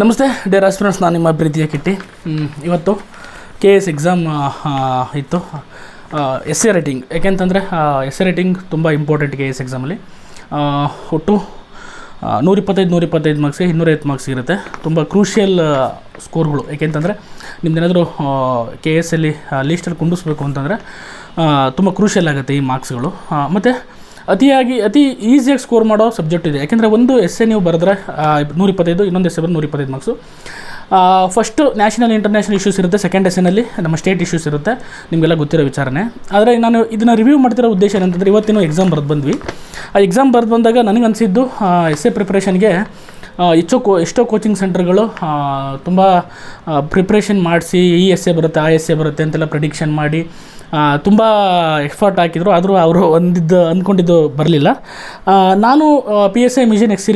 ನಮಸ್ತೆ Deere aspirants ನಾನು ನಿಮ್ಮ ಪ್ರೀತಿಯ ಕಿಟ್ಟಿ. ಇವತ್ತು ಕೆ ಎಸ್ ಎಕ್ಸಾಮ್ ಇತ್ತು. ಎಸ್ ಎ ರೈಟಿಂಗ್ ಯಾಕೆಂತಂದರೆ ಎಸ್ ಎ ರೈಟಿಂಗ್ ತುಂಬ ಇಂಪಾರ್ಟೆಂಟ್ ಕೆ ಎಸ್ ಎಕ್ಸಾಮಲ್ಲಿ ಒಟ್ಟು ನೂರಿಪ್ಪತ್ತೈದು ನೂರಿಪ್ಪತ್ತೈದು ಮಾರ್ಕ್ಸ್ಗೆ ಇನ್ನೂರೈವತ್ತು ಮಾರ್ಕ್ಸ್ ಇರುತ್ತೆ. ತುಂಬ ಕ್ರೂಷಿಯಲ್ ಸ್ಕೋರ್ಗಳು ಏಕೆಂತಂದರೆ ನಿಮ್ದೇನಾದರೂ ಕೆ ಎಸ್ ಅಲ್ಲಿ ಲೀಸ್ಟಲ್ಲಿ ಕುಂಡಿಸ್ಬೇಕು ಅಂತಂದರೆ ತುಂಬ ಕ್ರೂಷಿಯಲ್ ಆಗುತ್ತೆ ಈ ಮಾರ್ಕ್ಸ್ಗಳು ಮತ್ತು ಅತಿಯಾಗಿ, ಅತಿ ಈಸಿಯಾಗಿ ಸ್ಕೋರ್ ಮಾಡೋ ಸಬ್ಜೆಕ್ಟ್ ಇದೆ. ಯಾಕೆಂದರೆ ಒಂದು ಎಸ್ ಎ ನೀವು ಬರೆದ್ರೆ ನೂರ ಇಪ್ಪತ್ತೈದು, ಇನ್ನೊಂದು ಎಸ್ ಎ ಬರೆದು ನೂರ ಇಪ್ಪತ್ತೈದು marks first national international issues ಇರುತ್ತೆ ಸೆಕೆಂಡ್ ಎಸ್ಸೆನಲ್ಲಿ ನಮ್ಮ ಸ್ಟೇಟ್ ಇಶ್ಯೂಸ್ ಇರುತ್ತೆ. ನಿಮಗೆಲ್ಲ ಗೊತ್ತಿರೋ ವಿಚಾರನೆ. ಆದರೆ ನಾನು ಇದನ್ನು ರಿವ್ಯೂ ಮಾಡ್ತಿರೋ ಉದ್ದೇಶ ಏನಂತಂದರೆ, ಇವತ್ತಿನ ಎಕ್ಸಾಮ್ ಬರೆದು ಬಂದ್ವಿ. ಆ ಎಕ್ಸಾಮ್ ಬರೆದು ಬಂದಾಗ ನನಗೆ ಅನಿಸಿದ್ದು ಎಸ್ ಎ ಪ್ರಿಪ್ರೇಷನ್ಗೆ ಹೆಚ್ಚು ಕೋ, ಎಷ್ಟೋ ಕೋಚಿಂಗ್ ಸೆಂಟರ್ಗಳು ತುಂಬ ಪ್ರಿಪ್ರೇಷನ್ ಮಾಡಿಸಿ ಈ ಎಸ್ ಎ ಬರುತ್ತೆ, ಆ ಎಸ್ ಎ ಬರುತ್ತೆ ಅಂತೆಲ್ಲ ಪ್ರಿಡಿಕ್ಷನ್ ಮಾಡಿ ತುಂಬ ಎಫರ್ಟ್ ಹಾಕಿದ್ರು, ಆದರೂ ಅವರು ಒಂದಿದ್ದು ಅಂದ್ಕೊಂಡಿದ್ದು ಬರಲಿಲ್ಲ. ನಾನು P S I mission X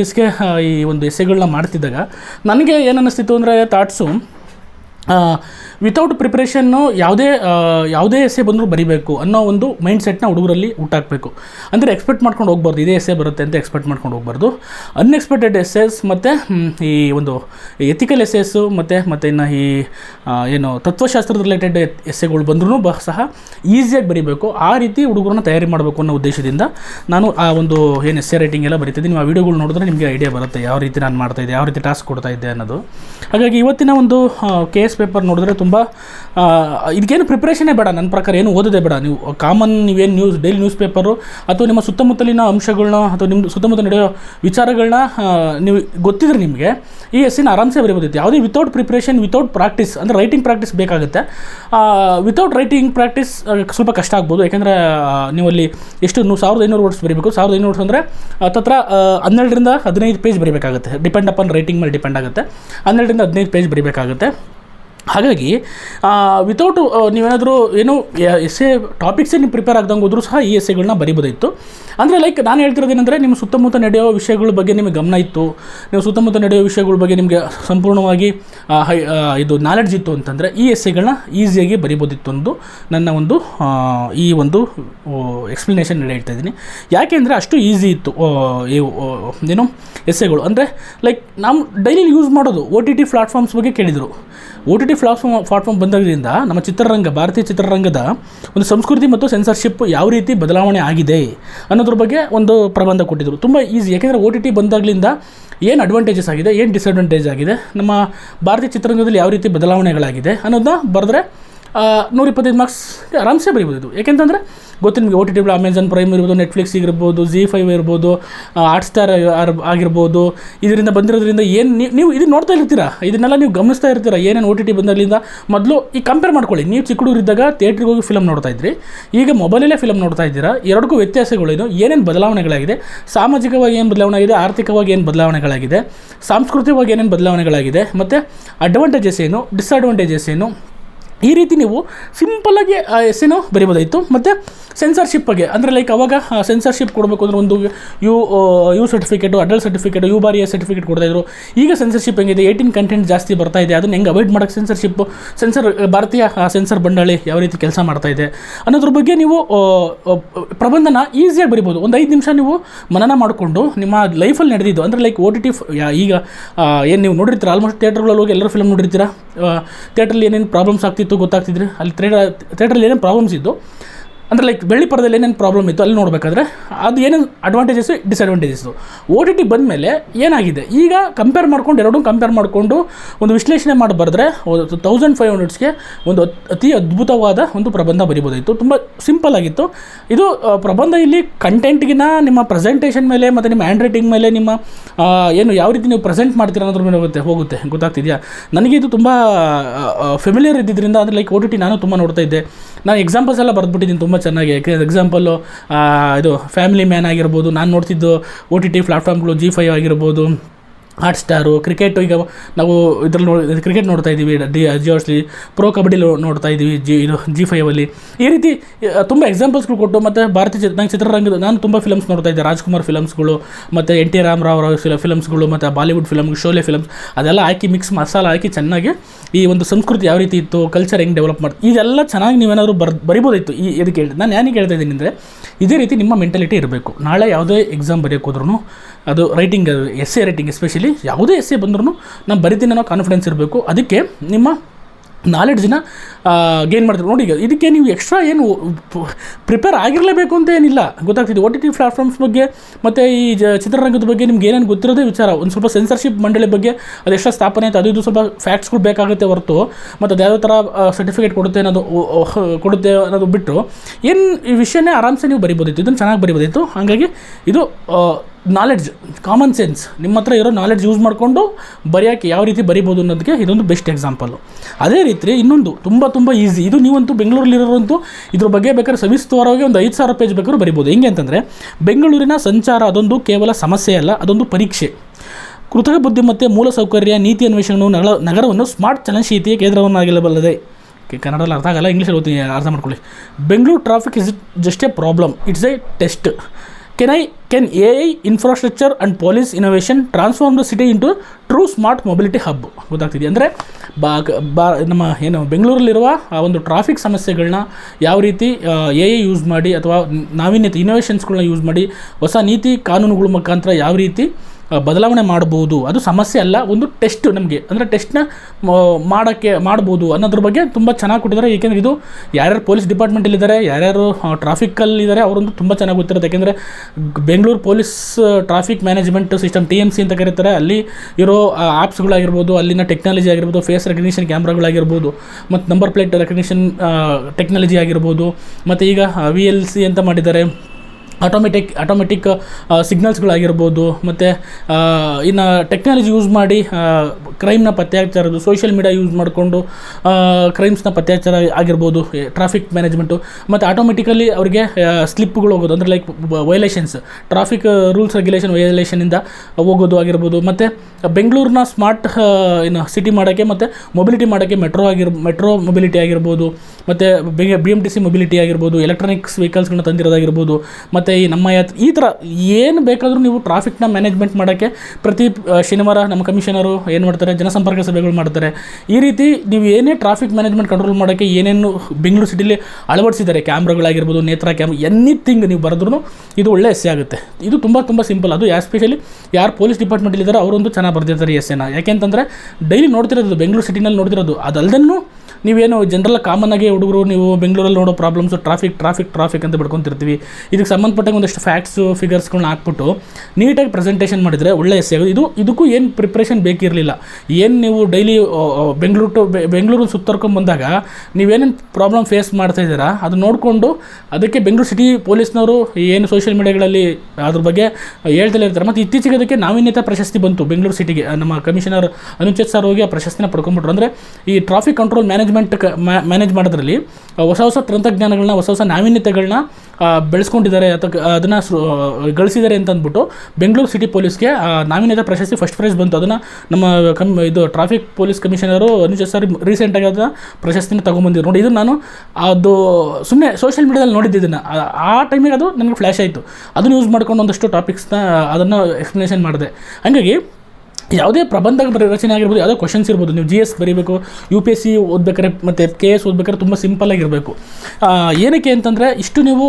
ಈ ಒಂದು ಎಸ್ಸೆಗಳನ್ನ ಮಾಡ್ತಿದ್ದಾಗ, ನನಗೆ ಏನು ಅನ್ನಿಸ್ತಿತ್ತು ಅಂದರೆ ಥಾಟ್ಸು ವಿತೌಟ್ ಪ್ರಿಪ್ರೇಷನ್ನು ಯಾವುದೇ ಯಾವುದೇ ಎಸೆ ಬಂದರೂ ಬರಿಬೇಕು ಅನ್ನೋ ಒಂದು ಮೈಂಡ್ ಸೆಟ್ನ ಹುಡುಗರಲ್ಲಿ ಹುಟ್ಟಾಕಬೇಕು ಅಂದರೆ ಎಕ್ಸ್ಪೆಕ್ಟ್ ಮಾಡ್ಕೊಂಡು ಹೋಗ್ಬಾರ್ದು, ಇದೇ ಎಸೆ ಬರುತ್ತೆ ಅಂತ ಎಕ್ಸ್ಪೆಕ್ಟ್ ಮಾಡ್ಕೊಂಡು ಹೋಗ್ಬಾರ್ದು. ಅನ್ಎಕ್ಸ್ಪೆಕ್ಟೆಡ್ ಎಸ್ಸೆಸ್ ಮತ್ತು ಈ ಒಂದು ಎಥಿಕಲ್ ಎಸ್ಸೆಸ್ಸು ಮತ್ತು ಮತ್ತು ಇನ್ನು ಈ ಏನು ತತ್ವಶಾಸ್ತ್ರದ ರಿಲೇಟೆಡ್ ಎಸ್ಸೆಗಳು ಬಂದ್ರೂ ಬ, ಸಹ ಈಸಿಯಾಗಿ ಬರಿಬೇಕು. ಆ ರೀತಿ ಹುಡುಗರನ್ನ ತಯಾರಿ ಮಾಡಬೇಕು ಅನ್ನೋ ಉದ್ದೇಶದಿಂದ ನಾನು ಆ ಒಂದು ಏನು ಎಸ್ಸೆ ರೈಟಿಂಗ್ ಎಲ್ಲ ಬರೀತಿದ್ದೀನಿ ನೀವು ಆ ವಿಡಿಯೋಗಳು ನೋಡಿದ್ರೆ ನಿಮಗೆ ಐಡಿಯಾ ಬರುತ್ತೆ ಯಾವ ರೀತಿ ನಾನು ಮಾಡ್ತಾ ಇದ್ದೆ, ಯಾವ ರೀತಿ ಟಾಸ್ಕ್ ಕೊಡ್ತಾ ಇದ್ದೆ ಅನ್ನೋದು. ಹಾಗಾಗಿ ಇವತ್ತಿನ ಒಂದು ಕೆ ಪೇಪರ್ ನೋಡಿದ್ರೆ ತುಂಬ ಇದಕ್ಕೇನು ಪ್ರಿಪ್ರೇಷನೇ ಬೇಡ. ನನ್ನ ಪ್ರಕಾರ ಏನು ಓದೋದೇ ಬೇಡ. ನೀವು ಕಾಮನ್ ನೀವೇನು ನ್ಯೂಸ್ ಡೈಲಿ ನ್ಯೂಸ್ ಪೇಪರು ಅಥವಾ ನಿಮ್ಮ ಸುತ್ತಮುತ್ತಲಿನ ಅಂಶಗಳನ್ನ ಅಥವಾ ನಿಮ್ಮ ಸುತ್ತಮುತ್ತ ನಡೆಯೋ ವಿಚಾರಗಳನ್ನ ನೀವು ಗೊತ್ತಿದ್ರೆ ನಿಮಗೆ ಈ ಎಸ್ಸಿನ ಆರಾಮ್ಸೆ ಬರೀಬೋದಿತ್ತು. ಯಾವುದೇ ವಿತೌಟ್ ಪ್ರಿಪ್ರೇಷನ್ ವಿತೌಟ್ ಪ್ರಾಕ್ಟೀಸ್ ಅಂದರೆ ರೈಟಿಂಗ್ ಪ್ರಾಕ್ಟೀಸ್ ಬೇಕಾಗುತ್ತೆ. ವಿತೌಟ್ ರೈಟಿಂಗ್ ಪ್ರಾಕ್ಟೀಸ್ ಸ್ವಲ್ಪ ಕಷ್ಟ ಆಗ್ಬೋದು. ಯಾಕೆಂದರೆ ನೀವು ಅಲ್ಲಿ ಎಷ್ಟು, ನೀವು ಸಾವಿರದ ಐನೂರು ವರ್ಡ್ಸ್ ಬರೀಬೇಕು. ಸಾವಿರದ ಐನೂರು ವರ್ಡ್ಸ್ ಅಂದರೆ ತತ್ರ ಹನ್ನೆರಡರಿಂದ ಹದಿನೈದು ಪೇಜ್ ಬರೀಬೇಕಾಗುತ್ತೆ. ಡಿಪೆಂಡ್ ಅಪಾನ್ ರೈಟಿಂಗ್ ಮೇಲೆ ಡಿಪೆಂಡ್ ಆಗುತ್ತೆ. ಹನ್ನೆರಡರಿಂದ ಹದಿನೈದು ಪೇಜ್ ಬರೀಬೇಕಾಗುತ್ತೆ. ಹಾಗಾಗಿ ವಿತೌಟ್ ನೀವೇನಾದರೂ ಏನು ಎಸ್ ಎ ಟಾಪಿಕ್ಸೇ ನೀವು ಪ್ರಿಪೇರ್ ಆಗ್ದಂಗೆ ಹೋದರೂ ಸಹ ಈ ಎಸ್ಸೆಗಳನ್ನ ಬರಿಬೋದಿತ್ತು ಅಂದರೆ ಲೈಕ್ ನಾನು ಹೇಳ್ತಿರೋದೇನೆಂದರೆ ನಿಮ್ಮ ಸುತ್ತಮುತ್ತ ನಡೆಯೋ ವಿಷಯಗಳ ಬಗ್ಗೆ ನಿಮಗೆ ಗಮನ ಇತ್ತು. ನೀವು ಸುತ್ತಮುತ್ತ ನಡೆಯೋ ವಿಷಯಗಳ ಬಗ್ಗೆ ನಿಮಗೆ ಸಂಪೂರ್ಣವಾಗಿ ಹೈ ಇದು ನಾಲೆಡ್ಜ್ ಇತ್ತು ಅಂತಂದರೆ ಈ ಎಸ್ಸೆಗಳನ್ನ ಈಸಿಯಾಗಿ ಬರಿಬೋದಿತ್ತು ಅಂದು ನನ್ನ ಒಂದು ಈ ಒಂದು ಎಕ್ಸ್ಪ್ಲನೇಷನ್ ಹೇಳ್ತಾ ಇದ್ದೀನಿ. ಯಾಕೆ ಅಂದರೆ ಅಷ್ಟು ಈಸಿ ಇತ್ತು ಏನು ಎಸ್ಸೆಗಳು ಅಂದರೆ ಲೈಕ್ ನಾವು ಡೈಲಿ ಯೂಸ್ ಮಾಡೋದು ಒ ಟಿ ಟಿ ಪ್ಲಾಟ್ಫಾರ್ಮ್ಸ್ ಬಗ್ಗೆ ಕೇಳಿದರು. O T T platform platform ಬಂದಾಗಲಿಂದ ನಮ್ಮ ಚಿತ್ರರಂಗ, ಭಾರತೀಯ ಚಿತ್ರರಂಗದ ಒಂದು ಸಂಸ್ಕೃತಿ ಮತ್ತು ಸೆನ್ಸರ್ಶಿಪ್ ಯಾವ ರೀತಿ ಬದಲಾವಣೆ ಆಗಿದೆ ಅನ್ನೋದ್ರ ಬಗ್ಗೆ ಒಂದು ಪ್ರಬಂಧ ಕೊಟ್ಟಿದ್ದರು ತುಂಬ ಈಸಿ ಯಾಕೆಂದರೆ ಓ ಟಿ ಟಿ ಬಂದಾಗಲಿಂದ ಏನು ಅಡ್ವಾಂಟೇಜಸ್ ಆಗಿದೆ, ಏನು ಡಿಸ್ಅಡ್ವಾಂಟೇಜ್ ಆಗಿದೆ, ನಮ್ಮ ಭಾರತೀಯ ಚಿತ್ರರಂಗದಲ್ಲಿ ಯಾವ ರೀತಿ ಬದಲಾವಣೆಗಳಾಗಿದೆ ಅನ್ನೋದನ್ನ ಬರೆದ್ರೆ ನೂರ ಇಪ್ಪತ್ತೈದು ಮಾರ್ಕ್ಸ್ ಆರಾಮ್ಸೆ ಬರಿಬೋದು ಇದು. ಯಾಕೆಂತಂದರೆ ಗೊತ್ತು ನಿಮಗೆ ಓ ಟಿ ಟಿಗಳು ಅಮೆಝಾನ್ ಪ್ರೈಮ್ ಇರ್ಬೋದು ನೆಟ್ಫ್ಲಿಕ್ಸ್ ಇರ್ಬೋದು ಜಿ ಫೈವ್ ಇರ್ಬೋದು ಸ್ಟಾರ್ ಆಗಿರ್ಬೋದು. ಇದರಿಂದ ಬಂದಿರೋದ್ರಿಂದ ಏನು ನೀವು ಇದು ನೋಡ್ತಾ ಇರ್ತೀರಾ? ಇದನ್ನೆಲ್ಲ ನೀವು ಗಮನಿಸ್ತಾ ಇರ್ತೀರಾ? ಏನೇನು ಓ ಟಿ ಟಿ ಬಂದಲ್ಲಿಂದ ಮೊದಲು ಈ ಕಂಪೇರ್ ಮಾಡ್ಕೊಳ್ಳಿ. ನೀವು ಚಿಕ್ಕ ಹುಡುಗರಿದ್ದಾಗ ಥಿಯೇಟ್ರಿಗೆ ಹೋಗಿ ಫಿಲಮ್ ನೋಡ್ತಾ ಇದ್ರಿ. ಈಗ ಮೊಬೈಲಲ್ಲೇ ಫಿಲಮ್ ನೋಡ್ತಾ ಇದ್ದೀರಾ? ಎರಡಕ್ಕೂ ವ್ಯತ್ಯಾಸಗಳೇನು ಏನೇನು ಬದಲಾವಣೆಗಳಾಗಿದೆ? ಸಾಮಾಜಿಕವಾಗಿ ಏನು ಬದಲಾವಣೆ ಆಗಿದೆ ಆರ್ಥಿಕವಾಗಿ ಏನು ಬದಲಾವಣೆಗಳಾಗಿದೆ? ಸಾಂಸ್ಕೃತಿಕವಾಗಿ ಏನೇನು ಬದಲಾವಣೆಗಳಾಗಿದೆ? ಮತ್ತು ಅಡ್ವಾಂಟೇಜಸ್ ಏನು? ಡಿಸ್ಅಡ್ವಾಂಟೇಜಸ್ ಏನು? ಈ ರೀತಿ ನೀವು ಸಿಂಪಲ್ಲಾಗಿ ಎಸ್ಸೇನು ಬರಿಬೋದಾಯಿತು. ಮತ್ತು ಸೆನ್ಸರ್ಶಿಪ್ ಬಗ್ಗೆ. ಅಂದರೆ ಲೈಕ್ ಅವಾಗ ಸೆನ್ಸರ್ಶಿಪ್ ಕೊಡಬೇಕು ಅಂದ್ರೆ ಒಂದು U U certificate adult certificate U ಬಾರಿಯ ಸರ್ಟಿಫಿಕೇಟ್ ಕೊಡ್ತಾಯಿದ್ರು ಈಗ ಸೆನ್ಸರ್ಶಿಪ್ ಹೆಂಗಿದೆ? ಏಯ್ಟೀನ್ ಕಂಟೆಂಟ್ ಜಾಸ್ತಿ ಬರ್ತಾ ಇದೆ. ಅದನ್ನು ಹೆಂಗೆ ಅವಾಯ್ಡ್ ಮಾಡೋಕ್ಕೆ ಸೆನ್ಸರ್ಶಿಪ್ ಸೆನ್ಸರ್ ಭಾರತೀಯ ಸೆನ್ಸರ್ ಬಂಡಳಿ ಯಾವ ರೀತಿ ಕೆಲಸ ಮಾಡ್ತಾ ಇದೆ? ಅನ್ನೋದ್ರ ಬಗ್ಗೆ ನೀವು ಪ್ರಬಂಧನ ಈಸಿಯಾಗಿ ಬರಿಬೋದು. ಒಂದು ಐದು ನಿಮಿಷ ನೀವು ಮನನ ಮಾಡಿಕೊಂಡು ನಿಮ್ಮ ಲೈಫಲ್ಲಿ ನಡೆದಿದ್ದು, ಅಂದರೆ ಲೈಕ್ ಓ ಟಿ ಟಿ ಈಗ ಏನು ನೀವು ನೋಡಿರ್ತೀರ? ಆಲ್ಮೋಸ್ಟ್ ಥಿಯೇಟ್ರ್ಗಳಲ್ಲಿ ಹೋಗಿ ಎಲ್ಲರೂ ಫಿಲ್ಮ್ ನೋಡಿರ್ತೀರ? ಥಿಯೇಟ್ರಲ್ಲಿ ಏನೇನು ಪ್ರಾಬ್ಲಮ್ಸ್ ಆಗ್ತಿತ್ತು ಗೊತ್ತಾಗ್ತಿದ್ರೆ? ಅಲ್ಲಿ ಥಿಯೇಟ್ರಲ್ಲಿ ಏನೇನು ಪ್ರಾಬ್ಲಮ್ಸ್ ಇದ್ದು ಅಂದರೆ ಲೈಕ್ ಬೆಳ್ಳಿ ಪರದಲ್ಲಿ ಏನೇನು ಪ್ರಾಬ್ಲಮ್ ಇತ್ತು ಅಲ್ಲಿ ನೋಡಬೇಕಾದ್ರೆ ಅದು ಏನೇನು advantages disadvantages O T T ಬಂದಮೇಲೆ ಏನಾಗಿದೆ? ಈಗ ಕಂಪೇರ್ ಮಾಡ್ಕೊಂಡು ಎರಡೂ ಕಂಪೇರ್ ಮಾಡಿಕೊಂಡು ಒಂದು ವಿಶ್ಲೇಷಣೆ ಮಾಡಿ ಬರೆದ್ರೆ ತೌಸಂಡ್ ಫೈವ್ ಹಂಡ್ರೆಡ್ಸ್ಗೆ ಒಂದು ಅತಿ ಅದ್ಭುತವಾದ ಒಂದು ಪ್ರಬಂಧ ಬರಿಬೋದಾಯಿತು. ತುಂಬ ಸಿಂಪಲ್ ಆಗಿತ್ತು. ಇದು ಪ್ರಬಂಧ ಇಲ್ಲಿ ಕಂಟೆಂಟ್ಗಿನ ನಿಮ್ಮ ಪ್ರೆಸೆಂಟೇಷನ್ ಮೇಲೆ ಮತ್ತು ನಿಮ್ಮ ಹ್ಯಾಂಡ್ ರೈಟಿಂಗ್ ಮೇಲೆ ನಿಮ್ಮ ಏನು ಯಾವ ರೀತಿ ನೀವು ಪ್ರೆಸೆಂಟ್ ಮಾಡ್ತೀರ ಅನ್ನೋದ್ರ ಮೇಲೆ ಹೋಗುತ್ತೆ ಹೋಗುತ್ತೆ. ಗೊತ್ತಾಗ್ತಿದೆಯಾ? ನನಗೆ ಇದು ತುಂಬ ಫೆಮಿಲಿಯರ್ ಇದ್ದಿದ್ದರಿಂದ ಅಂದರೆ ಲೈಕ್ ಓ ಟಿ ಟಿ ನಾನು ತುಂಬ ನೋಡ್ತಾ ಇದ್ದೆ. ನಾನು ಎಕ್ಸಾಂಪಲ್ಸ್ ಎಲ್ಲ ಬರೆದ್ಬಿಟ್ಟಿದ್ದೀನಿ ತುಂಬ ಚೆನ್ನಾಗಿ. ಎಕ್ಸಾಂಪಲ್ಲು ಇದು ಫ್ಯಾಮಿಲಿ ಮ್ಯಾನ್ ಆಗಿರ್ಬೋದು, ನಾನು ನೋಡ್ತಿದ್ದು ಓ ಟಿ ಟಿ ಪ್ಲಾಟ್ಫಾರ್ಮ್ಗಳು ಜಿ ಫೈವ್ ಆಗಿರ್ಬೋದು ಹಾಟ್ ಸ್ಟಾರು ಕ್ರಿಕೆಟ್ ಈಗ ನಾವು ಇದ್ರಲ್ಲಿ ನೋಡಿ ಕ್ರಿಕೆಟ್ ನೋಡ್ತಾ ಇದ್ದೀವಿ, ಡಿ ಜಿಯೋಸ್ಲಿ ಪ್ರೋ ಕಬಡ್ಡಿ ನೋಡ್ತಾ ಇದ್ದೀವಿ ಜಿ ಇದು ಜಿ ಫೈವಲ್ಲಿ ಈ ರೀತಿ ತುಂಬ ಎಕ್ಸಾಂಪಲ್ಸ್ಗಳು ಕೊಟ್ಟು ಮತ್ತು ಭಾರತೀಯ ಚಿತ್ರ ಚಿತ್ರರಂಗದ, ನಾನು ತುಂಬ ಫಿಲಮ್ಸ್ ನೋಡ್ತಾ ಇದ್ದೆ, ರಾಜ್ಕುಮಾರ್ ಫಿಲಮ್ಸ್ಗಳು ಮತ್ತು ಎನ್ ಟಿ ರಾಮರಾವ್ ಫಿಲ ಫಿಲಮ್ಸ್ಗಳು ಮತ್ತು ಬಾಲಿವುಡ್ ಫಿಲಮ್ ಶೋಲೆ ಫಿಲಮ್ಸ್ ಅದೆಲ್ಲ ಹಾಕಿ ಮಿಕ್ಸ್ ಮಸಾಲ ಹಾಕಿ ಚೆನ್ನಾಗಿ ಈ ಒಂದು ಸಂಸ್ಕೃತಿ ಯಾವ ರೀತಿ ಇತ್ತು ಕಲ್ಚರ್ ಹೆಂಗೆ ಡೆವಲಪ್ ಮಾಡಿ, ಇದೆಲ್ಲ ಚೆನ್ನಾಗಿ ನೀವೇನಾದರೂ ಬರ್, ಬರಿಬೋದಿತ್ತು, ಈ, ಇದಕ್ಕೆ ಹೇಳಿ ನಾನು ಯಾನಿಗೆ ಹೇಳ್ತಾ ಇದ್ದೀನಿ ಅಂದರೆ, ಇದೇ ರೀತಿ ನಿಮ್ಮ ಮೆಂಟಾಲಿಟಿ ಇರಬೇಕು. ನಾಳೆ ಯಾವುದೇ ಎಕ್ಸಾಮ್ ಬರೆಯೋಕ್ಕೋದ್ರೂ ಅದು writing S A writing especially ಯಾವುದೇ ಎಸ್ ಎ ಬಂದ್ರೂ ನಾನು ಬರಿತೀನಿ ಅನ್ನೋ ಕಾನ್ಫಿಡೆನ್ಸ್ ಇರಬೇಕು. ಅದಕ್ಕೆ ನಿಮ್ಮ ನಾಲೆಡ್ಜನ್ನ ಗೇನ್ ಮಾಡ್ತೀವಿ ನೋಡಿ ಈಗ ಇದಕ್ಕೆ ನೀವು ಎಕ್ಸ್ಟ್ರಾ ಏನು ಪ್ರಿಪೇರ್ ಆಗಿರಲೇಬೇಕು ಅಂತ ಏನಿಲ್ಲ. ಗೊತ್ತಾಗ್ತಿದೆ ಒ ಟಿ ಟಿ ಪ್ಲಾಟ್ಫಾರ್ಮ್ಸ್ ಬಗ್ಗೆ, ಮತ್ತು ಈ ಚಿತ್ರರಂಗದ ಬಗ್ಗೆ ನಿಮ್ಗೆ ಏನೇನು ಗೊತ್ತಿರೋದೇ ವಿಚಾರ. ಒಂದು ಸ್ವಲ್ಪ ಸೆನ್ಸರ್ಶಿಪ್ ಮಂಡಳಿ ಬಗ್ಗೆ, ಅದು ಎಷ್ಟೋ ಸ್ಥಾಪನೆ ಆಯ್ತು, ಅದು ಇದು ಸ್ವಲ್ಪ ಫ್ಯಾಕ್ಟ್ಸ್ಗಳು ಬೇಕಾಗುತ್ತೆ ಹೊರತು, ಮತ್ತು ಅದು ಯಾವ ಥರ ಸರ್ಟಿಫಿಕೇಟ್ ಕೊಡುತ್ತೆ ಅನ್ನೋದು ಕೊಡುತ್ತೆ ಅನ್ನೋದು ಬಿಟ್ಟು ಏನು ಈ ವಿಷಯನೇ ಆರಾಮ್ಸೆ ನೀವು ಬರಿಬೋದಿತ್ತು. ಇದನ್ನು ಚೆನ್ನಾಗಿ ಬರಿಬೋದಿತ್ತು. ಹಾಗಾಗಿ ಇದು ನಾಲೆಡ್ಜ್ ಕಾಮನ್ ಸೆನ್ಸ್ ನಿಮ್ಮ ಹತ್ರ ಇರೋ ನಾಲೆಡ್ಜ್ ಯೂಸ್ ಮಾಡಿಕೊಂಡು ಬರೆಯೋಕ್ಕೆ ಯಾವ ರೀತಿ ಬರಿಬೋದು ಅನ್ನೋದಕ್ಕೆ ಇದೊಂದು ಬೆಸ್ಟ್ ಎಕ್ಸಾಂಪಲ್ಲು ಅದೇ ರೀತಿ ಇನ್ನೊಂದು ತುಂಬ ತುಂಬ ಈಸಿ ಇದು ನೀವಂತೂ ಬೆಂಗಳೂರಲ್ಲಿರೋರಂತೂ ಇದ್ರ ಬಗ್ಗೆ ಬೇಕಾದ್ರೆ ಸವಿಸ್ತರವಾಗಿ ಒಂದು ಐದು ಸಾವಿರ ಪೇಜ್ ಬೇಕಾದ್ರೂ ಬರಿಬೋದು. ಹೆಂಗೆ ಅಂತಂದರೆ ಬೆಂಗಳೂರಿನ ಸಂಚಾರ ಅದೊಂದು ಕೇವಲ ಸಮಸ್ಯೆ ಅಲ್ಲ, ಅದೊಂದು ಪರೀಕ್ಷೆ. ಕೃತಕ ಬುದ್ಧಿಮತ್ತೆ ಮೂಲಸೌಕರ್ಯ ನೀತಿ ಅನ್ವೇಷಣೆ ನಗರ ನಗರವನ್ನು ಸ್ಮಾರ್ಟ್ ಚಲನಶೀತಿಯ ಕೇಂದ್ರವನ್ನಾಗಲಬಲ್ಲದೆ ಕೆ- ಕನ್ನಡದಲ್ಲಿ ಅರ್ಥ ಆಗಲ್ಲ ಇಂಗ್ಲೀಷಲ್ಲಿ ಓದ್ತೀನಿ, ಅರ್ಥ ಮಾಡ್ಕೊಳ್ಳಿ. Bengaluru traffic is just a problem it's a test can I can A I infrastructure and police innovation transform the city into true smart mobility hub ಗೊತ್ತಾಗ್ತಿದೆ. ಅಂದರೆ ಬಾ ಬಾ, ನಮ್ಮ ಏನು ಬೆಂಗಳೂರಲ್ಲಿರುವ ಆ ಒಂದು ಟ್ರಾಫಿಕ್ ಸಮಸ್ಯೆಗಳನ್ನ ಯಾವ ರೀತಿ ಎ ಐ ಯೂಸ್ ಮಾಡಿ ಅಥವಾ ನಾವೀನ್ಯತೆ ಇನೋವೇಷನ್ಸ್ಗಳನ್ನ ಯೂಸ್ ಮಾಡಿ ಹೊಸ ನೀತಿ, ಕಾನೂನುಗಳ ಮುಖಾಂತರ ಯಾವ ರೀತಿ ಬದಲಾವಣೆ ಮಾಡ್ಬೋದು. ಅದು ಸಮಸ್ಯೆ ಅಲ್ಲ, ಒಂದು ಟೆಸ್ಟ್ ನಮಗೆ. ಅಂದರೆ ಟೆಸ್ಟ್ನ ಮಾಡೋಕ್ಕೆ, ಮಾಡ್ಬೋದು ಅನ್ನೋದ್ರ ಬಗ್ಗೆ ತುಂಬ ಚೆನ್ನಾಗಿ ಕೊಟ್ಟಿದ್ದಾರೆ. ಏಕೆಂದರೆ ಇದು ಯಾರ್ಯಾರು ಪೊಲೀಸ್ ಡಿಪಾರ್ಟ್ಮೆಂಟಲ್ಲಿದ್ದಾರೆ ಯಾರ್ಯಾರು ಟ್ರಾಫಿಕಲ್ಲಿದ್ದಾರೆ ಅವರೊಂದು ತುಂಬ ಚೆನ್ನಾಗಿ ಗೊತ್ತಿರುತ್ತೆ. ಯಾಕೆಂದರೆ Bengaluru police traffic management system T M C ಅಂತ ಕರೀತಾರೆ. ಅಲ್ಲಿ ಇರೋ ಆ್ಯಪ್ಸ್ಗಳಾಗಿರ್ಬೋದು ಅಲ್ಲಿನ ಟೆಕ್ನಾಲಜಿ ಆಗಿರ್ಬೋದು ಫೇಸ್ ರೆಕಗ್ನಿಷನ್ ಕ್ಯಾಮ್ರಾಗಳಾಗಿರ್ಬೋದು ಮತ್ತು ನಂಬರ್ ಪ್ಲೇಟ್ ರೆಕಗ್ನಿಷನ್ ಟೆಕ್ನಾಲಜಿ ಆಗಿರ್ಬೋದು, ಮತ್ತು ಈಗ ವಿ ಎಲ್ ಸಿ ಅಂತ ಮಾಡಿದ್ದಾರೆ. ಆಟೋಮೆಟಿಕ್ ಆಟೋಮೆಟಿಕ್ ಸಿಗ್ನಲ್ಸ್ಗಳಾಗಿರ್ಬೋದು ಮತ್ತು ಇನ್ನು ಟೆಕ್ನಾಲಜಿ ಯೂಸ್ ಮಾಡಿ ಕ್ರೈಮ್ನ ಪತ್ತೆ ಆಗ್ತಾ ಇರೋದು ಸೋಷಿಯಲ್ ಮೀಡಿಯಾ ಯೂಸ್ ಮಾಡಿಕೊಂಡು ಕ್ರೈಮ್ಸ್ನ ಪತ್ತೆ ಹಚ್ಚಾರ ಆಗಿರ್ಬೋದು ಟ್ರಾಫಿಕ್ ಮ್ಯಾನೇಜ್ಮೆಂಟು ಮತ್ತು ಆಟೋಮೆಟಿಕಲಿ ಅವರಿಗೆ ಸ್ಲಿಪ್ಗಳು ಹೋಗೋದು, ಅಂದರೆ like violations traffic rules regulation ವೈಲೇಷನಿಂದ ಹೋಗೋದು ಆಗಿರ್ಬೋದು. ಮತ್ತು ಬೆಂಗಳೂರನ್ನ ಸ್ಮಾರ್ಟ್ ಏನು ಸಿಟಿ ಮಾಡೋಕ್ಕೆ, ಮತ್ತು ಮೊಬಿಲಿಟಿ ಮಾಡೋಕ್ಕೆ ಮೆಟ್ರೋ ಆಗಿರ್ ಮೆಟ್ರೋ ಮೊಬಿಲಿಟಿ ಆಗಿರ್ಬೋದು, ಮತ್ತು B M T C mobility ಆಗಿರ್ಬೋದು ಎಲೆಕ್ಟ್ರಾನಿಕ್ಸ್ ವೆಹಿಕಲ್ಸ್ಗಳನ್ನ ತಂದಿರೋದಾಗಿರ್ಬೋದು, ಮತ್ತು ಈ ನಮ್ಮ ಯಾತ್ರೆ ಈ ಥರ ಏನು ಬೇಕಾದರೂ ನೀವು ಟ್ರಾಫಿಕ್ನ ಮ್ಯಾನೇಜ್ಮೆಂಟ್ ಮಾಡೋಕ್ಕೆ ಪ್ರತಿ ಶನಿವಾರ ನಮ್ಮ ಕಮಿಷನರು ಏನು ಮಾಡ್ತಾರೆ? ಜನಸಂಪರ್ಕ ಸಭೆಗಳು ಮಾಡ್ತಾರೆ. ಈ ರೀತಿ ನೀವು ಏನೇ ಟ್ರಾಫಿಕ್ ಮ್ಯಾನೇಜ್ಮೆಂಟ್ ಕಂಟ್ರೋಲ್ ಮಾಡೋಕ್ಕೆ ಏನೇನು ಬೆಂಗಳೂರು ಸಿಟಿಲಿ ಅಳವಡಿಸಿದ್ದಾರೆ, ಕ್ಯಾಮ್ರಾಗಳಾಗಿರ್ಬೋದು, ನೇತ್ರ ಕ್ಯಾಮ್ ಎನಿಥಿಂಗ್ ನೀವು ಬರೆದ್ರೂ ಇದು ಒಳ್ಳೆ ಎಸ್ಸೆ ಆಗುತ್ತೆ. ಇದು ತುಂಬ ತುಂಬ ಸಿಂಪಲ್ ಅದು ಎಸ್ಪೆಷಲಿ ಯಾರು ಪೊಲೀಸ್ ಡಿಪಾರ್ಟ್ಮೆಂಟ್ ಡಿಪಾರ್ಟ್ಮೆಂಟಲ್ಲಿದ್ದಾರೆ ಅವರೊಂದು ಚೆನ್ನಾಗಿ ಬರ್ದಿರ್ತಾರೆ ಎಸ್ಸೆನ ಯಾಕೆಂತಂದರೆ ಡೈಲಿ ನೋಡ್ತಿರೋದು ಬೆಂಗಳೂರು ಸಿಟಿನಲ್ಲಿ ನೋಡ್ತಿರೋದು. ಅದಲ್ದನ್ನು ನೀವೇನು ಜನರಲ್ ಕಾಮನ್ ಆಗಿ ಹುಡುಗರು, ನೀವು ಬೆಂಗಳೂರಲ್ಲಿ ನೋಡೋ ಪ್ರಾಬ್ಲಮ್ಸು ಟ್ರಾಫಿಕ್ ಟ್ರಾಫಿಕ್ ಟ್ರಾಫಿಕ್ ಅಂತ ಬಿಡ್ಕೊತಿರ್ತೀವಿ ಇದಕ್ಕೆ ಸಂಬಂಧಪಟ್ಟಂಗೆ ಒಂದಷ್ಟು ಫ್ಯಾಕ್ಟ್ಸು ಫಿಗರ್ಸ್ಗಳನ್ನ ಹಾಕ್ಬಿಟ್ಟು ನೀಟಾಗಿ ಪ್ರೆಸೆಂಟೇಷನ್ ಮಾಡಿದರೆ ಒಳ್ಳೆ ಎಸ್ ಇದು, ಇದಕ್ಕೂ ಏನು ಪ್ರಿಪ್ರೇಷನ್ ಬೇಕಿರಲಿಲ್ಲ. ಏನು ನೀವು ಡೈಲಿ ಬೆಂಗಳೂರು ಟು ಬೆಂಗಳೂರು ಸುತ್ತರ್ಕೊಂಡು ಬಂದಾಗ ನೀವೇನೇನು ಪ್ರಾಬ್ಲಮ್ ಫೇಸ್ ಮಾಡ್ತಾ ಇದ್ದೀರಾ ಅದು ನೋಡಿಕೊಂಡು ಅದಕ್ಕೆ ಬೆಂಗಳೂರು ಸಿಟಿ ಪೊಲೀಸ್ನವರು ಏನು ಸೋಷಿಯಲ್ ಮೀಡಿಯಾಗಳಲ್ಲಿ ಅದ್ರ ಬಗ್ಗೆ ಹೇಳ್ತಲೇ ಇರ್ತಾರೆ. ಮತ್ತು ಇತ್ತೀಚೆಗೆ ಅದಕ್ಕೆ ನಾವೀನ್ಯತಾ ಪ್ರಶಸ್ತಿ ಬಂತು ಬೆಂಗಳೂರು ಸಿಟಿಗೆ ನಮ್ಮ ಕಮಿಷನರ್ ಅನುಚಿತ್ ಸರ್ ಹೋಗಿ ಆ ಪ್ರಶಸ್ತಿನ ಪಡ್ಕೊಂಡ್ಬಿಟ್ರು. ಅಂದರೆ ಈ ಟ್ರಾಫಿಕ್ ಕಂಟ್ರೋಲ್ ಮ್ಯಾನೇಜ್ಮೆಂಟ್ ಮ್ಯಾನೇಜ್ ಮಾಡೋದ್ರಲ್ಲಿ ಹೊಸ ಹೊಸ ತಂತ್ರಜ್ಞಾನಗಳನ್ನ ಹೊಸ ಹೊಸ ನಾವೀನ್ಯತೆಗಳನ್ನ ಬೆಳೆಸ್ಕೊಂಡಿದ್ದಾರೆ, ಅಥವಾ ಅದನ್ನು ಗಳಿಸಿದ್ದಾರೆ ಅಂತ ಅಂದ್ಬಿಟ್ಟು ಬೆಂಗಳೂರು ಸಿಟಿ ಪೊಲೀಸ್ಗೆ ನಾವೀನ್ಯತಾ ಪ್ರಶಸ್ತಿ ಫಸ್ಟ್ ಪ್ರೈಸ್ ಬಂತು. ಅದನ್ನು ನಮ್ಮ ಕಮ್, ಇದು traffic police commissioner Anuja sir ರೀಸೆಂಟಾಗಿ ಅದನ್ನು ಪ್ರಶಸ್ತಿನ ತೊಗೊಂಬಂದಿದ್ರು. ನೋಡಿ, ಇದು ನಾನು ಅದು ಸುಮ್ಮನೆ ಸೋಷಿಯಲ್ ಮೀಡಿಯಾದಲ್ಲಿ ನೋಡಿದ್ದೆ ಇದನ್ನು ಆ ಟೈಮಿಗೆ ಅದು ನನಗೆ ಫ್ಲ್ಯಾಶ್ ಆಯಿತು. ಅದನ್ನು ಯೂಸ್ ಮಾಡ್ಕೊಂಡು ಒಂದಷ್ಟು ಟಾಪಿಕ್ಸ್ನ ಅದನ್ನು ಎಕ್ಸ್ಪ್ಲನೇಷನ್ ಮಾಡಿದೆ. ಹಾಗಾಗಿ ಯಾವುದೇ ಪ್ರಬಂಧ ರಚನೆ ಆಗಿರ್ಬೋದು, ಯಾವುದೇ ಕ್ವಶನ್ಸ್ ಇರ್ಬೋದು, ನೀವು ಜಿ ಎಸ್ ಬರೀಬೇಕು ಯು ಪಿ ಎಸ್ ಸಿ ಓದ್ಬೇಕಾದ್ರೆ ಮತ್ತು ಕೆ ಎಸ್ ಓದ್ಬೇಕಾದ್ರೆ ತುಂಬ ಸಿಂಪಲ್ಲಾಗಿರಬೇಕು ಏನಕ್ಕೆ ಅಂತಂದರೆ ಇಷ್ಟು ನೀವು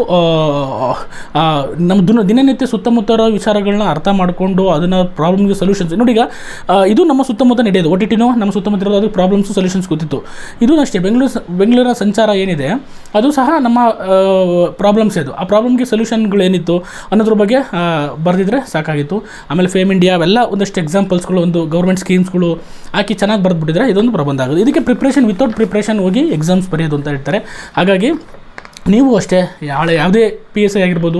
ನಮ್ಮ ದಿನ, ದಿನನಿತ್ಯ ಸುತ್ತಮುತ್ತ ಇರೋ ವಿಚಾರಗಳನ್ನ ಅರ್ಥ ಮಾಡಿಕೊಂಡು ಅದನ್ನು ಪ್ರಾಬ್ಲಮ್ಗೆ ಸೊಲ್ಯೂಷನ್ಸ್ ನೋಡಿ ಈಗ ಇದು ನಮ್ಮ ಸುತ್ತಮುತ್ತ ನಡೆಯೋದು. ಒ ಟಿ ಟಿನೋ ನಮ್ಮ ಸುತ್ತಮುತ್ತ ಇರೋದು ಅದಕ್ಕೆ ಪ್ರಾಬ್ಲಮ್ಸು ಸೊಲ್ಯೂಷನ್ಸ್ ಗೊತ್ತಿತ್ತು. ಇದು ಅಷ್ಟೇ, ಬೆಂಗಳೂರು ಬೆಂಗಳೂರ ಸಂಚಾರ ಏನಿದೆ, ಅದು ಸಹ ನಮ್ಮ ಪ್ರಾಬ್ಲಮ್ಸ್ ಇದು. ಆ ಪ್ರಾಬ್ಲಮ್ಗೆ ಸೊಲ್ಯೂಷನ್ಗಳು ಏನಿತ್ತು ಅನ್ನೋದ್ರ ಬಗ್ಗೆ ಬರೆದಿದ್ರೆ ಸಾಕಾಗಿತ್ತು. ಆಮೇಲೆ ಫೇಮ್ ಇಂಡಿಯಾ ಅವೆಲ್ಲ ಒಂದಷ್ಟು ಎಕ್ಸಾಂಪಲ್ಸ್ಗಳು ಒಂದು ಗೌರ್ಮೆಂಟ್ ಸ್ಕೀಮ್ಸ್ಗಳು ಹಾಕಿ ಚೆನ್ನಾಗಿ ಬರೆದ್ಬಿಟ್ಟಿದ್ರೆ ಇದೊಂದು ಪ್ರಬಂಧ ಆಗೋದು. ಇದಕ್ಕೆ ಪ್ರಿಪ್ರೇಷನ್ ವಿತೌಟ್ ಪ್ರಿಪ್ರೇಷನ್ ಹೋಗಿ ಎಕ್ಸಾಮ್ಸ್ ಬರೆಯೋದು ಅಂತ ಹೇಳ್ತಾರೆ. ಹಾಗಾಗಿ ನೀವು ಅಷ್ಟೇ, ಯಾಳೆ, ಯಾವುದೇ ಪಿ ಎಸ್ ಐ ಆಗಿರ್ಬೋದು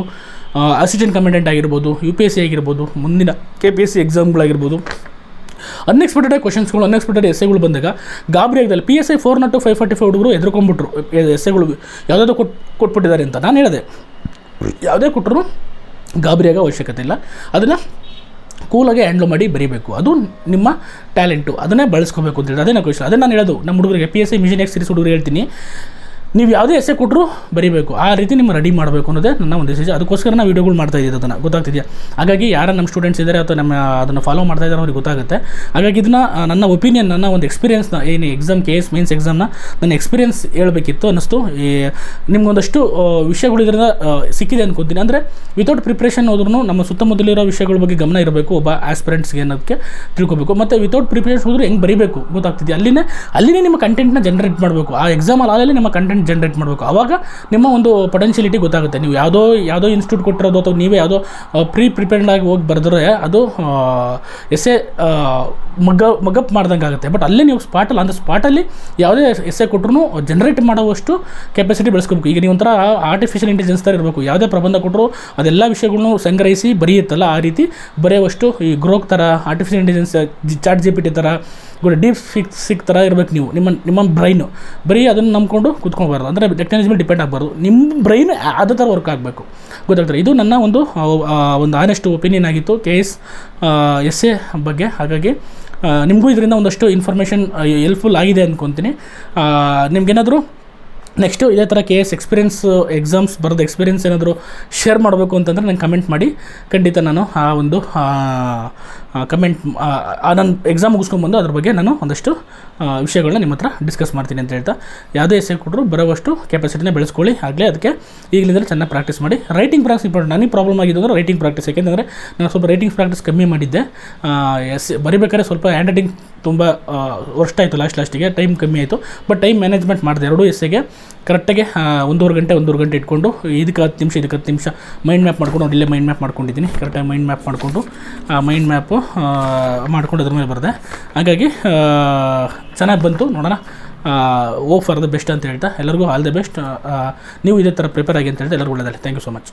ಅಸಿಸ್ಟೆಂಟ್ ಕಮಾಂಡೆಂಟ್ ಆಗಿರ್ಬೋದು ಯು ಪಿ ಎಸ್ ಸಿ ಆಗಿರ್ಬೋದು, ಮುಂದಿನ ಕೆ ಪಿ ಎಸ್ ಸಿ ಎಕ್ಸಾಮ್ಗಳಾಗಿರ್ಬೋದು ಅನ್ಎಕ್ಸ್ಪೆಕ್ಟೆಡ್ ಕ್ವಶನ್ಸ್ಗಳು ಅನ್ಎಕ್ಸ್ಪೆಕ್ಟೆಡ್ ಎಸ್ಸೆಗಳು ಬಂದಾಗ ಗಾಬರಿ ಆಗದಲ್ಲಿ. P S I four naught five forty five ಹುಡುಗರು ಎದ್ರುಕೊಂಡ್ಬಿಟ್ರು. ಎಸ್ಸೆಗಳು ಯಾವುದಾದ್ರು ಕೊಟ್ಟು ಕೊಟ್ಬಿಟ್ಟಿದ್ದಾರೆ ಅಂತ ನಾನು ಹೇಳಿದೆ. ಯಾವುದೇ ಕೊಟ್ಟರು ಗಾಬರಿ ಆಗೋ ಅವಶ್ಯಕತೆ ಇಲ್ಲ. ಅದನ್ನು ಕೂಲಾಗಿ ಹ್ಯಾಂಡ್ಲ್ ಮಾಡಿ ಬರೀಬೇಕು. ಅದು ನಿಮ್ಮ ಟ್ಯಾಲೆಂಟು ಅದನ್ನೇ ಬಳಸ್ಕೋಬೇಕು ಅಂತ ಹೇಳಿದ್ರೆ ಅದೇ ನಾವು ಕ್ವಶನ್ ಅದೇ ನಾನು ಹೇಳೋದು. ನಮ್ಮ ಹುಡುಗರಿಗೆ P S C mission X series ಹುಡುಗರು ಹೇಳ್ತೀನಿ. ನೀವು ಯಾವುದೇ ಎಸೆ ಕೊಟ್ಟರು ಬರೀಬೇಕು. ಆ ರೀತಿ ನಿಮ್ಮ ರೆಡಿ ಮಾಡಬೇಕು ಅನ್ನೋದೇ ನನ್ನ ಒಂದು ಮೆಸೇಜ್ ಅದಕ್ಕೋಸ್ಕರ ನಾವು ವೀಡಿಯೋಗಳು ಮಾಡ್ತಾ ಇದ್ದೀವಿ ಅದನ್ನು. ಗೊತ್ತಾಗ್ತಿದೆಯಾ? ಹಾಗಾಗಿ ಯಾರು ನಮ್ಮ ಸ್ಟೂಡೆಂಟ್ಸ್ ಇದ್ದಾರೆ ಅಥವಾ ನಮ್ಮ, ಅದನ್ನು ಫಾಲೋ ಮಾಡ್ತಾ ಇದ್ದಾರೆ ಅವ್ರಿಗೆ ಗೊತ್ತಾಗುತ್ತೆ. ಹಾಗಾಗಿ ಇದನ್ನ ನನ್ನ ಒಪಿನಿಯನ್ ನನ್ನ ಒಂದು ಎಕ್ಸ್ಪೀರಿಯನ್ಸ್ನ ಏನು ಎಕ್ಸಾಮ್ ಕೆ ಎಸ್ ಮೀನ್ಸ್ ಎಕ್ಸಾಮ್ನ ನನ್ನ ಎಕ್ಸ್ಪೀರಿಯನ್ಸ್ ಹೇಳಬೇಕಿತ್ತು ಅನ್ನಿಸ್ತು. ಈ, ನಿಮ್ಗೊಂದಷ್ಟು ವಿಷಯಗಳು ಇದರಿಂದ ಸಿಕ್ಕಿದೆ ಅನ್ಕೊತೀನಿ. ಅಂದರೆ ವಿತೌಟ್ ಪ್ರಿಪ್ರೇಷನ್ ಹೋದ್ರೂ ನಮ್ಮ ಸುತ್ತಮುತ್ತಲಿರೋ ವಿಷಯಗಳ ಬಗ್ಗೆ ಗಮನ ಇರಬೇಕು, ಒಬ್ಬ ಆಸ್ಪಿರೆಂಟ್ಸ್ಗೆ ಅನ್ನೋದಕ್ಕೆ ತಿಳ್ಕೊಬೇಕು. ಮತ್ತು ವಿತೌಟ್ ಪ್ರಿಪ್ರೇಷನ್ ಹೋದ್ರೆ ಹೆಂಗೆ ಬರೀಬೇಕು ಗೊತ್ತಾಗ್ತಿದೆ ಅಲ್ಲಿನೇ ಅಲ್ಲಿನೇ ನಿಮ್ಮ ಕಂಟೆಂಟ್ನ ಜನರೇಟ್ ಮಾಡಬೇಕು. ಆ ಎಕ್ಸಾಮ್ ಆದಲ್ಲಿ ನಿಮ್ಮ ಕಂಟೆಂಟ್ ಜನರೇಟ್ ಮಾಡಬೇಕು. ಆವಾಗ ನಿಮ್ಮ ಒಂದು ಪೊಟೆನ್ಷಿಯಲಿಟಿ ಗೊತ್ತಾಗುತ್ತೆ. ನೀವು ಯಾವುದೋ ಯಾವುದೋ ಇನ್ಸ್ಟಿಟ್ಯೂಟ್ ಕೊಟ್ಟಿರೋದು ಅಥವಾ ನೀವೇ ಯಾವುದೋ ಪ್ರೀ ಪ್ರಿಪೇರ್ಡ್ ಆಗಿ ಹೋಗಿ ಬರೆದ್ರೆ ಅದು ಎಸ್ಸೆ ಮಗ್ಗ ಮಗಪ್ ಮಾಡ್ದಂಗೆ ಆಗುತ್ತೆ. ಬಟ್ ಅಲ್ಲೇ ನೀವು ಸ್ಪಾಟಲ್ಲಿ ಅಂದರೆ ಸ್ಪಾಟಲ್ಲಿ ಯಾವುದೇ ಎಸ್ಸೆ ಕೊಟ್ಟರು ಜನ್ರೇಟ್ ಮಾಡುವಷ್ಟು ಕೆಪಾಸಿಟಿ ಬೆಳೆಸ್ಕೋಬೇಕು. ಈಗ ನೀವು ಒಂಥರ ಆರ್ಟಿಫಿಷಿಯಲ್ ಇಂಟೆಲಿಜೆನ್ಸ್ ಥರ ಇರಬೇಕು. ಯಾವುದೇ ಪ್ರಬಂಧ ಕೊಟ್ಟರು ಅದೆಲ್ಲ ವಿಷಯಗಳನ್ನು ಸಂಗ್ರಹಿಸಿ ಬರೆಯುತ್ತಲ್ಲ. ಆ ರೀತಿ ಬರೆಯುವಷ್ಟು ಈ ಗ್ರೋಕ್ ಥರ artificial intelligence chat G P T ಥರ ಕೂಡ ಡೀಪ್ ಫಿಕ್ಸ್ ಸಿಕ್ ಥರ ಇರಬೇಕು ನೀವು. ನಿಮ್ಮ ನಿಮ್ಮ ಬ್ರೈನು ಬರೀ ಅದನ್ನು ನಂಬ್ಕೊಂಡು ಕುತ್ಕೊಬಾರ್ದು ಅಂದರೆ ಟೆಕ್ನಾಲಜಿ ಮೇಲೆ ಡಿಪೆಂಡ್ ಆಗಬಾರ್ದು. ನಿಮ್ಮ ಬ್ರೈನ್ ಅದೇ ಥರ ವರ್ಕ್ ಆಗಬೇಕು. ಗೊತ್ತಾಗ್ತಾರೆ ಇದು ನನ್ನ ಒಂದು ಒಂದು ಆನೆಸ್ಟ್ ಒಪಿನಿಯನ್ ಆಗಿತ್ತು. ಕೆ ಎಸ್ ಎಸ್ ಎ ಬಗ್ಗೆ. ಹಾಗಾಗಿ ನಿಮಗೂ ಇದರಿಂದ ಒಂದಷ್ಟು ಇನ್ಫಾರ್ಮೇಷನ್ ಹೆಲ್ಪ್ಫುಲ್ ಆಗಿದೆ ಅಂದ್ಕೊತೀನಿ ನಿಮ್ಗೇನಾದರೂ ನೆಕ್ಸ್ಟು ಇದೇ ಥರ ಕೆ ಎಸ್ ಎಕ್ಸ್ಪೀರಿಯನ್ಸ್ ಎಕ್ಸಾಮ್ಸ್ ಬರೋದು ಎಕ್ಸ್ಪೀರಿಯನ್ಸ್ ಏನಾದರೂ ಶೇರ್ ಮಾಡಬೇಕು ಅಂತಂದರೆ ನಂಗೆ ಕಮೆಂಟ್ ಮಾಡಿ. ಖಂಡಿತ ನಾನು ಆ ಒಂದು ಕಮೆಂಟ್ ನನ್ನ ಎಕ್ಸಾಮ್ ಮುಗಿಸ್ಕೊಂಡ್ಬಂದು ಅದ್ರ ಬಗ್ಗೆ ನಾನು ಒಂದಷ್ಟು ವಿಷಯಗಳನ್ನ ನಿಮ್ಮ ಹತ್ರ ಡಿಸ್ಕಸ್ ಮಾಡ್ತೀನಿ ಅಂತ ಹೇಳ್ತಾ. ಯಾವುದೇ ಎಸೆ ಕೊಟ್ಟರು ಬರೋವಷ್ಟು ಕೆಪಾಸಿಟಿನ ಬೆಳೆಸ್ಕೊಳ್ಳಿ. ಆಗಲೇ ಅದಕ್ಕೆ ಈಗಲಿಂದಲೇ ಚೆನ್ನಾಗಿ ಪ್ರಾಕ್ಟೀಸ್ ಮಾಡಿ. ರೈಟಿಂಗ್ ಪ್ರಾಕ್ಟೀಸ್ ಇಂಪಾರ್ಟೆಂಟ್ ನನಗೆ ಪ್ರಾಬ್ಲಮ್ ಆಗಿದ್ದು ಅಂದರೆ ರೈಟಿಂಗ್ ಪ್ರಾಕ್ಟೀಸ್ ಯಾಕೆಂದರೆ ನಾನು ಸ್ವಲ್ಪ ರೈಟಿಂಗ್ ಪ್ರಾಕ್ಟೀಸ್ ಕಮ್ಮಿ ಮಾಡಿದ್ದೆ. ಎಸ್, ಬರಿಬೇಕಾದ್ರೆ ಸ್ವಲ್ಪ ಹ್ಯಾಂಡ್ ರೈಟಿಂಗ್ ತುಂಬ ವರ್ಷ ಆಯಿತು ಲಾಸ್ಟ್ ಲಾಸ್ಟಿಗೆ ಟೈಮ್ ಕಮ್ಮಿ ಆಯಿತು. ಬಟ್ ಟೈಮ್ ಮ್ಯಾನೇಜ್ಮೆಂಟ್ ಮಾಡಿದೆ. ಎರಡೂ ಎಸ್ಸೆಗೆ ಕರೆಕ್ಟಾಗಿ ಒಂದೂವರೆ ಗಂಟೆ ಒಂದೂವರೆ ಗಂಟೆ ಇಟ್ಕೊಂಡು, ಇದಕ್ಕೆ ಹತ್ತು ನಿಮಿಷ, ಇದಕ್ಕೆ ಹತ್ತು ನಿಮಿಷ ಮೈಂಡ್ ಮ್ಯಾಪ್ ಮಾಡ್ಕೊಂಡು ಇಲ್ಲೇ ಮೈಂಡ್ ಮ್ಯಾಪ್ ಮಾಡ್ಕೊಂಡಿದ್ದೀನಿ. ಕರೆಕ್ಟಾಗಿ ಮೈಂಡ್ ಮ್ಯಾಪ್ ಮಾಡಿಕೊಂಡು ಮೈಂಡ್ ಮ್ಯಾಪು ಮಾಡ್ಕೊಂಡು ಅದ್ರ ಮೇಲೆ ಬರೆದೆ. ಹಾಗಾಗಿ ಚೆನ್ನಾಗಿ ಬಂತು, ನೋಡೋಣ. ಓ ಫಾರ್ ದ ಬೆಸ್ಟ್ ಅಂತ ಹೇಳ್ತಾ, ಎಲ್ಲರಿಗೂ ಆಲ್ ದ ಬೆಸ್ಟ್ ನೀವು ಇದೇ ಥರ ಪ್ರಿಪೇರ್ ಆಗಿ ಅಂತ ಹೇಳ್ತಾ, ಎಲ್ಲರಿಗೂ ಒಳ್ಳೆಯದಲ್ಲಿ ಥ್ಯಾಂಕ್ ಯು ಸೊ ಮಚ್